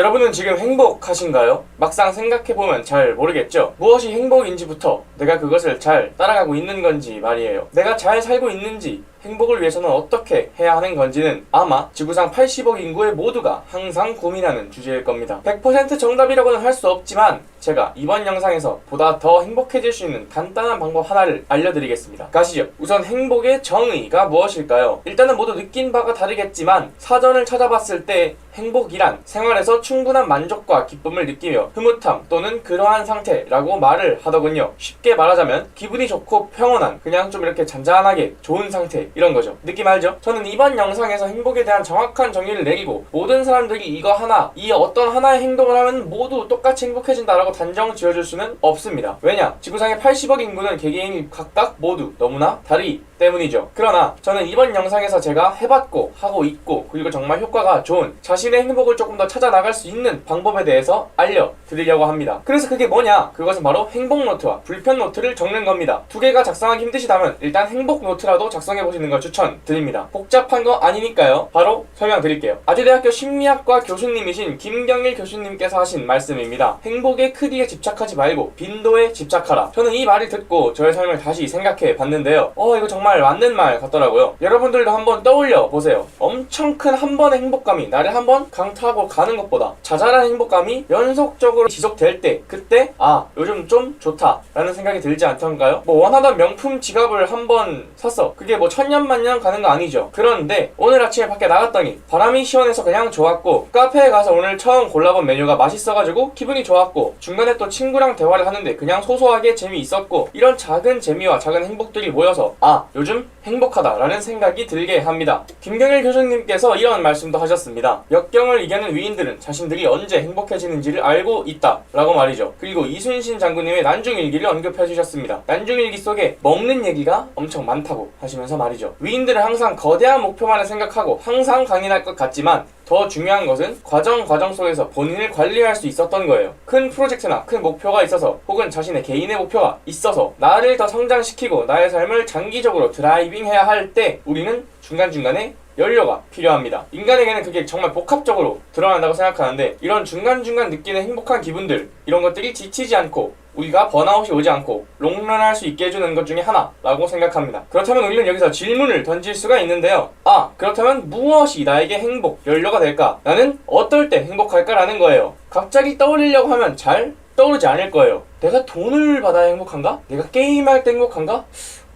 여러분은 지금 행복하신가요? 막상 생각해보면 잘 모르겠죠? 무엇이 행복인지부터 내가 그것을 잘 따라가고 있는 건지 말이에요. 내가 잘 살고 있는지 행복을 위해서는 어떻게 해야 하는 건지는 아마 지구상 80억 인구의 모두가 항상 고민하는 주제일 겁니다. 100% 정답이라고는 할 수 없지만 제가 이번 영상에서 보다 더 행복해질 수 있는 간단한 방법 하나를 알려드리겠습니다. 가시죠. 우선 행복의 정의가 무엇일까요? 일단은 모두 느낀 바가 다르겠지만 사전을 찾아봤을 때 행복이란 생활에서 충분한 만족과 기쁨을 느끼며 흐뭇함 또는 그러한 상태라고 말을 하더군요. 쉽게 말하자면 기분이 좋고 평온한 그냥 좀 이렇게 잔잔하게 좋은 상태 이런 거죠. 느낌 알죠? 저는 이번 영상에서 행복에 대한 정확한 정의를 내리고 모든 사람들이 이거 하나 이 어떤 하나의 행동을 하면 모두 똑같이 행복해진다라고 단정 지어줄 수는 없습니다. 왜냐? 지구상의 80억 인구는 개개인이 각각 모두 너무나 다르기 때문이죠. 그러나 저는 이번 영상에서 제가 해봤고 하고 있고 그리고 정말 효과가 좋은 자신의 행복을 조금 더 찾아 나갈 수 있는 방법에 대해서 알려드리려고 합니다. 그래서 그게 뭐냐? 그것은 바로 행복 노트와 불편 노트를 적는 겁니다. 두 개가 작성하기 힘드시다면 일단 행복 노트라도 작성해 보시는 걸 추천드립니다. 복잡한 거 아니니까요. 바로 설명드릴게요. 아주대학교 심리학과 교수님이신 김경일 교수님께서 하신 말씀입니다. 행복의 크기에 집착하지 말고 빈도에 집착하라. 저는 이 말을 듣고 저의 삶을 다시 생각해 봤는데요. 어 이거 정말 맞는 말 같더라고요. 여러분들도 한번 떠올려 보세요. 엄청 큰 한 번의 행복감이 나를 한번 강타하고 가는 것보다 자잘한 행복감이 연속적으로 지속될 때 그때 아 요즘 좀 좋다라는 생각이 들지 않던가요? 뭐 원하던 명품 지갑을 한번 샀어. 그게 뭐 천 년만년 가는 거 아니죠. 그런데 오늘 아침에 밖에 나갔더니 바람이 시원해서 그냥 좋았고 카페에 가서 오늘 처음 골라본 메뉴가 맛있어가지고 기분이 좋았고 중간에 또 친구랑 대화를 하는데 그냥 소소하게 재미있었고 이런 작은 재미와 작은 행복들이 모여서 아 요즘 행복하다라는 생각이 들게 합니다. 김경일 교수님께서 이런 말씀도 하셨습니다. 역경을 이겨낸 위인들은 자신들이 언제 행복해지는지를 알고 있다라고 말이죠. 그리고 이순신 장군님의 난중일기를 언급해 주셨습니다. 난중일기 속에 먹는 얘기가 엄청 많다고 하시면서 말이죠. 위인들은 항상 거대한 목표만을 생각하고 항상 강인할 것 같지만 더 중요한 것은 과정 과정 속에서 본인을 관리할 수 있었던 거예요. 큰 프로젝트나 큰 목표가 있어서 혹은 자신의 개인의 목표가 있어서 나를 더 성장시키고 나의 삶을 장기적으로 드라이빙해야 할 때 우리는 중간중간에 연료가 필요합니다. 인간에게는 그게 정말 복합적으로 드러난다고 생각하는데 이런 중간중간 느끼는 행복한 기분들 이런 것들이 지치지 않고 우리가 번아웃이 오지 않고 롱런할 수 있게 해주는 것 중에 하나라고 생각합니다. 그렇다면 우리는 여기서 질문을 던질 수가 있는데요. 아, 그렇다면 무엇이 나에게 행복, 연료가 될까? 나는 어떨 때 행복할까라는 거예요. 갑자기 떠올리려고 하면 잘 떠오르지 않을 거예요. 내가 돈을 받아야 행복한가? 내가 게임할 때 행복한가?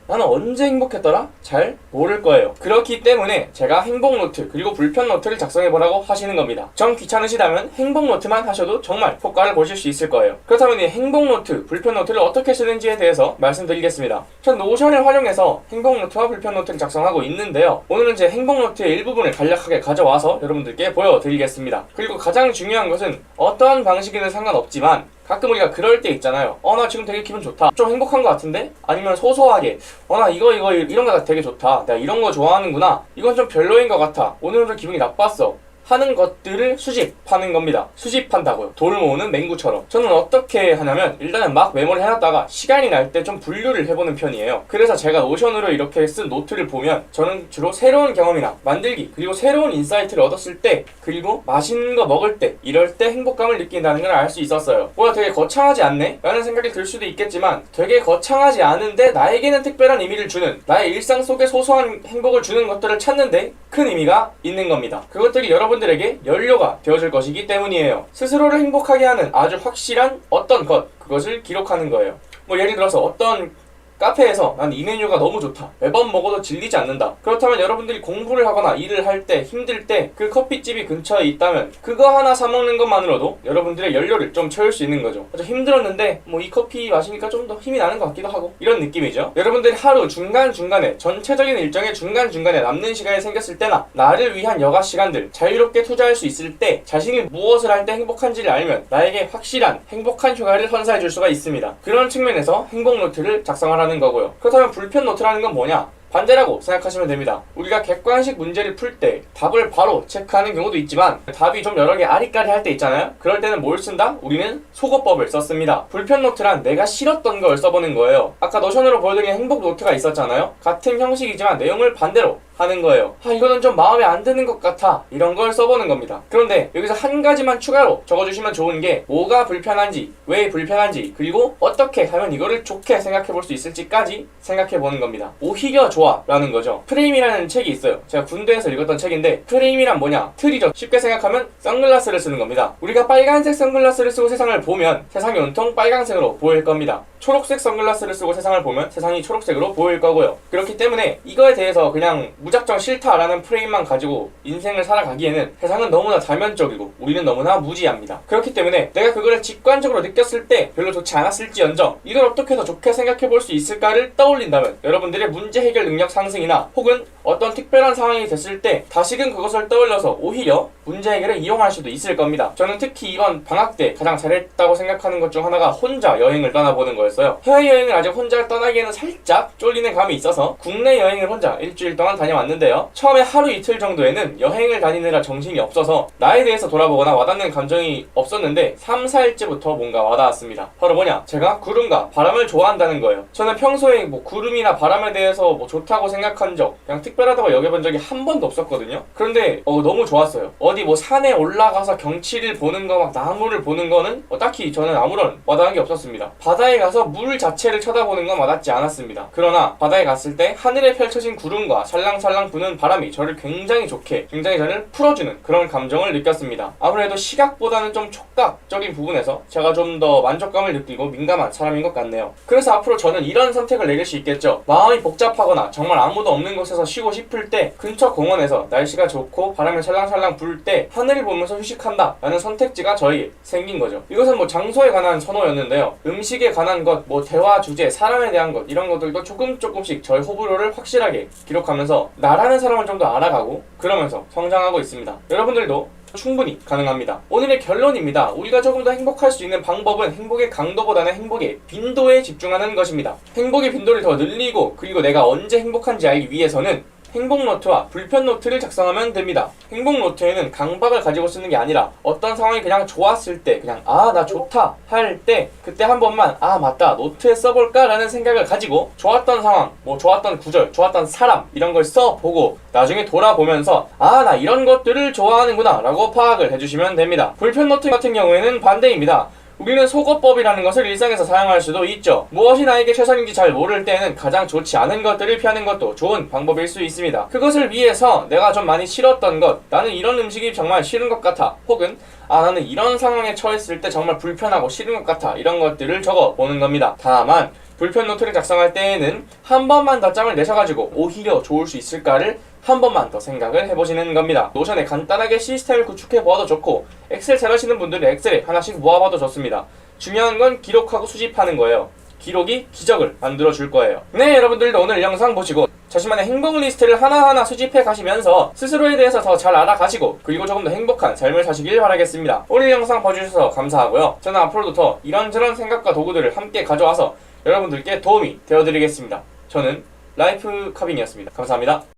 나는 언제 행복했더라? 잘 모를 거예요. 그렇기 때문에 제가 행복 노트 그리고 불편 노트를 작성해 보라고 하시는 겁니다. 정 귀찮으시다면 행복 노트만 하셔도 정말 효과를 보실 수 있을 거예요. 그렇다면 이 행복 노트, 불편 노트를 어떻게 쓰는지에 대해서 말씀드리겠습니다. 전 노션을 활용해서 행복 노트와 불편 노트를 작성하고 있는데요. 오늘은 제 행복 노트의 일부분을 간략하게 가져와서 여러분들께 보여드리겠습니다. 그리고 가장 중요한 것은 어떠한 방식이든 상관없지만 가끔 우리가 그럴 때 있잖아요. 어, 나 지금 되게 기분 좋다. 좀 행복한 것 같은데? 아니면 소소하게, 어, 나 이거, 이거, 이런 거 되게 좋다. 내가 이런 거 좋아하는구나. 이건 좀 별로인 것 같아. 오늘은 좀 기분이 나빴어. 하는 것들을 수집하는 겁니다. 수집한다고요. 돌 모으는 맹구처럼. 저는 어떻게 하냐면 일단은 막 메모를 해놨다가 시간이 날 때 좀 분류를 해보는 편이에요. 그래서 제가 노션으로 이렇게 쓴 노트를 보면 저는 주로 새로운 경험이나 만들기 그리고 새로운 인사이트를 얻었을 때 그리고 맛있는 거 먹을 때 이럴 때 행복감을 느낀다는 걸 알 수 있었어요. 뭐야 되게 거창하지 않네? 라는 생각이 들 수도 있겠지만 되게 거창하지 않은데 나에게는 특별한 의미를 주는 나의 일상 속에 소소한 행복을 주는 것들을 찾는데 큰 의미가 있는 겁니다. 그것들이 여러분 여러분들에게 연료가 되어줄 것이기 때문이에요. 스스로를 행복하게 하는 아주 확실한 어떤 것, 그것을 기록하는 거예요. 뭐 예를 들어서 어떤 카페에서 난 이 메뉴가 너무 좋다. 매번 먹어도 질리지 않는다. 그렇다면 여러분들이 공부를 하거나 일을 할 때 힘들 때 그 커피집이 근처에 있다면 그거 하나 사 먹는 것만으로도 여러분들의 연료를 좀 채울 수 있는 거죠. 좀 힘들었는데 뭐 이 커피 마시니까 좀 더 힘이 나는 것 같기도 하고 이런 느낌이죠. 여러분들이 하루 중간중간에 전체적인 일정의 중간중간에 남는 시간이 생겼을 때나 나를 위한 여가 시간들 자유롭게 투자할 수 있을 때 자신이 무엇을 할 때 행복한지를 알면 나에게 확실한 행복한 휴가를 선사해 줄 수가 있습니다. 그런 측면에서 행복 노트를 작성하라는 하는 거고요. 그렇다면 불편 노트라는 건 뭐냐? 반대라고 생각하시면 됩니다. 우리가 객관식 문제를 풀 때 답을 바로 체크하는 경우도 있지만 답이 좀 여러 개 아리까리 할 때 있잖아요. 그럴 때는 뭘 쓴다? 우리는 속어법을 썼습니다. 불편 노트란 내가 싫었던 걸 써보는 거예요. 아까 노션으로 보여드린 행복 노트가 있었잖아요. 같은 형식이지만 내용을 반대로 하는 거예요. 아, 이거는 좀 마음에 안 드는 것 같아. 이런 걸 써보는 겁니다. 그런데 여기서 한 가지만 추가로 적어주시면 좋은 게 뭐가 불편한지, 왜 불편한지, 그리고 어떻게 하면 이거를 좋게 생각해 볼 수 있을지까지 생각해 보는 겁니다. 오히려 좋아 라는 거죠. 프레임이라는 책이 있어요. 제가 군대에서 읽었던 책인데 프레임이란 뭐냐? 틀이죠. 쉽게 생각하면 선글라스를 쓰는 겁니다. 우리가 빨간색 선글라스를 쓰고 세상을 보면 세상이 온통 빨간색으로 보일 겁니다. 초록색 선글라스를 쓰고 세상을 보면 세상이 초록색으로 보일 거고요. 그렇기 때문에 이거에 대해서 그냥 무작정 싫다라는 프레임만 가지고 인생을 살아가기에는 세상은 너무나 다면적이고 우리는 너무나 무지합니다. 그렇기 때문에 내가 그거를 직관적으로 느꼈을 때 별로 좋지 않았을지언정 이걸 어떻게 더 좋게 생각해 볼 수 있을까를 떠올린다면 여러분들의 문제 해결 능력 상승이나 혹은 어떤 특별한 상황이 됐을 때 다시금 그것을 떠올려서 오히려 문제 해결에 이용할 수도 있을 겁니다. 저는 특히 이번 방학 때 가장 잘했다고 생각하는 것 중 하나가 혼자 여행을 떠나보는 거 였어요. 해외여행을 아직 혼자 떠나기에는 살짝 쫄리는 감이 있어서 국내 여행을 혼자 일주일 동안 다녀왔는데요. 처음에 하루 이틀 정도에는 여행을 다니느라 정신이 없어서 나에 대해서 돌아보거나 와닿는 감정이 없었는데 3, 4일째부터 뭔가 와닿았습니다. 바로 뭐냐? 제가 구름과 바람을 좋아한다는 거예요. 저는 평소에 뭐 구름이나 바람에 대해서 뭐 좋다고 생각한 적, 그냥 특별하다고 여겨본 적이 한 번도 없었거든요. 그런데 어, 너무 좋았어요. 어디 뭐 산에 올라가서 경치를 보는 거, 막 나무를 보는 거는 어, 딱히 저는 아무런 와닿은 게 없었습니다. 바다에 가서 물 자체를 쳐다보는 건 와닿지 않았습니다. 그러나 바다에 갔을 때 하늘에 펼쳐진 구름과 살랑살랑 부는 바람이 저를 굉장히 좋게, 굉장히 저를 풀어주는 그런 감정을 느꼈습니다. 아무래도 시각보다는 좀 촉각적인 부분에서 제가 좀 더 만족감을 느끼고 민감한 사람인 것 같네요. 그래서 앞으로 저는 이런 선택을 내릴 수 있겠죠. 마음이 복잡하거나 정말 아무도 없는 곳에서 쉬고 싶을 때 근처 공원에서 날씨가 좋고 바람이 살랑살랑 불 때 하늘을 보면서 휴식한다 라는 선택지가 저에게 생긴 거죠. 이것은 뭐 장소에 관한 선호였는데요. 음식에 관한 것, 뭐 대화 주제, 사람에 대한 것 이런 것들도 조금 조금씩 저의 호불호를 확실하게 기록하면서 나라는 사람을 좀 더 알아가고 그러면서 성장하고 있습니다. 여러분들도 충분히 가능합니다. 오늘의 결론입니다. 우리가 조금 더 행복할 수 있는 방법은 행복의 강도보다는 행복의 빈도에 집중하는 것입니다. 행복의 빈도를 더 늘리고 그리고 내가 언제 행복한지 알기 위해서는 행복 노트와 불편 노트를 작성하면 됩니다. 행복 노트에는 강박을 가지고 쓰는 게 아니라 어떤 상황이 그냥 좋았을 때 그냥 아 나 좋다 할 때 그때 한 번만 아 맞다 노트에 써볼까 라는 생각을 가지고 좋았던 상황 뭐 좋았던 구절 좋았던 사람 이런 걸 써보고 나중에 돌아보면서 아 나 이런 것들을 좋아하는구나 라고 파악을 해주시면 됩니다. 불편 노트 같은 경우에는 반대입니다. 우리는 속어법이라는 것을 일상에서 사용할 수도 있죠. 무엇이 나에게 최선인지 잘 모를 때는 가장 좋지 않은 것들을 피하는 것도 좋은 방법일 수 있습니다. 그것을 위해서 내가 좀 많이 싫었던 것, 나는 이런 음식이 정말 싫은 것 같아. 혹은 아 나는 이런 상황에 처했을 때 정말 불편하고 싫은 것 같아. 이런 것들을 적어 보는 겁니다. 다만 불편 노트를 작성할 때에는 한 번만 더 짬을 내셔가지고 오히려 좋을 수 있을까를 한 번만 더 생각을 해보시는 겁니다. 노션에 간단하게 시스템을 구축해 보아도 좋고 엑셀 잘하시는 분들은 엑셀에 하나씩 모아봐도 좋습니다. 중요한 건 기록하고 수집하는 거예요. 기록이 기적을 만들어 줄 거예요. 네, 여러분들도 오늘 영상 보시고 자신만의 행복 리스트를 하나하나 수집해 가시면서 스스로에 대해서 더 잘 알아가시고 그리고 조금 더 행복한 삶을 사시길 바라겠습니다. 오늘 영상 봐주셔서 감사하고요. 저는 앞으로도 더 이런저런 생각과 도구들을 함께 가져와서 여러분들께 도움이 되어드리겠습니다. 저는 라이프 카빈이었습니다. 감사합니다.